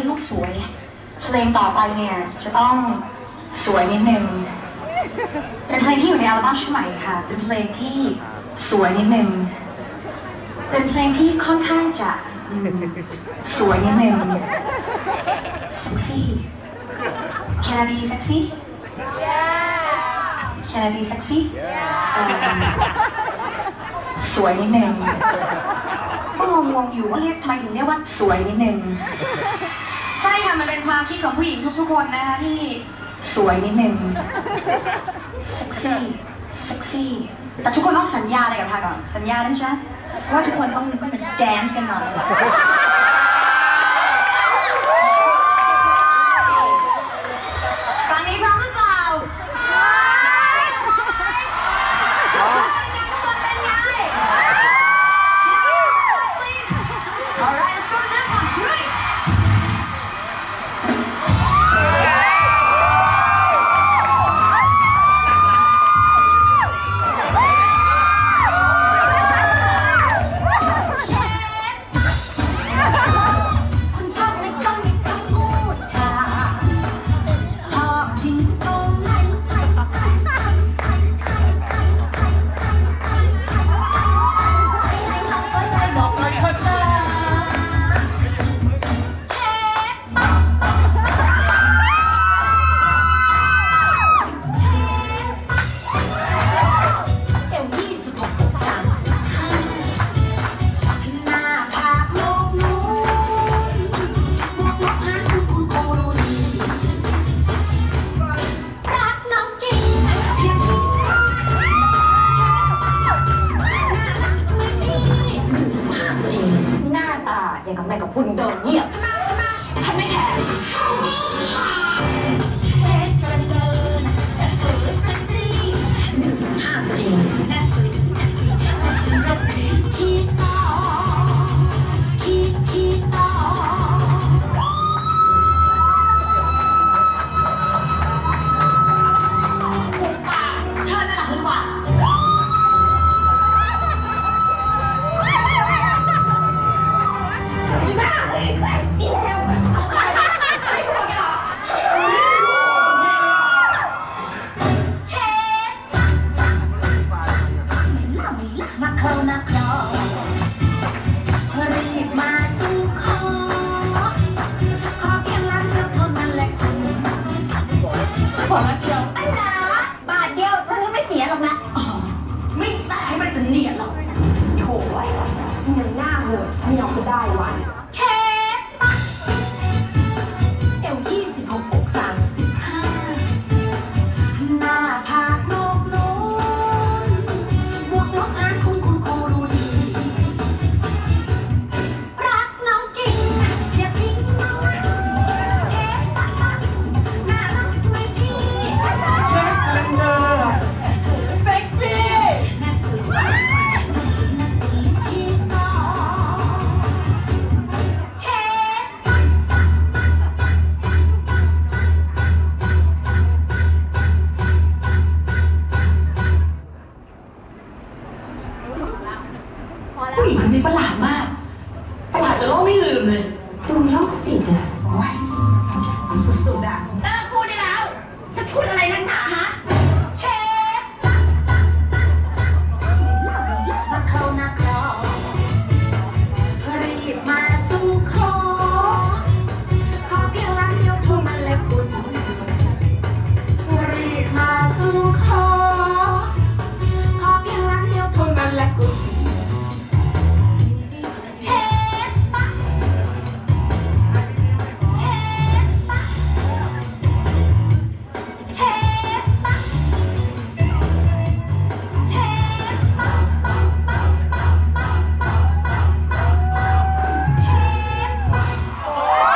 ฉันต้องสวย เพลงต่อไปเนี่ย จะต้องสวยนิดนึง เป็นเพลงที่อยู่ในอัลบั้มชุดใหม่ค่ะ เป็นเพลงที่สวยนิดนึง เป็นเพลงที่ค่อนข้างจะอืมสวยนิดนึงเซ็กซี่ Can I be sexy Can I be sexy เอิ่มสวยนิดนึง ก็งงๆอยู่ว่าเรียกทำไมถึงเรียกว่าสวยนิดนึงใช่ค่ะ มันเป็นความคิดของผู้หญิงทุกๆคนนะคะที่สวยนิดนึงเซ็กซี่เซ็กซี่แต่ทุกคนต้องสัญญาอะไรกับทาก่อน สัญญาได้ใช่ไหมว่าทุกคนต้องต้องแดนซ์กันหน่อย อย่างกับแม่กับพุ่นเดินเหยียบ ฉันไม่แคร์เจสเลอร์นะเออเซ็กซี่ดูสุภาตัวเอง ได้วันช ผู้หญิงคนนี้ประหลาดมาก ประหลาดจนโลกไม่ลืมเลย ดูโรคจิตอะโอ้ยสุดๆอะ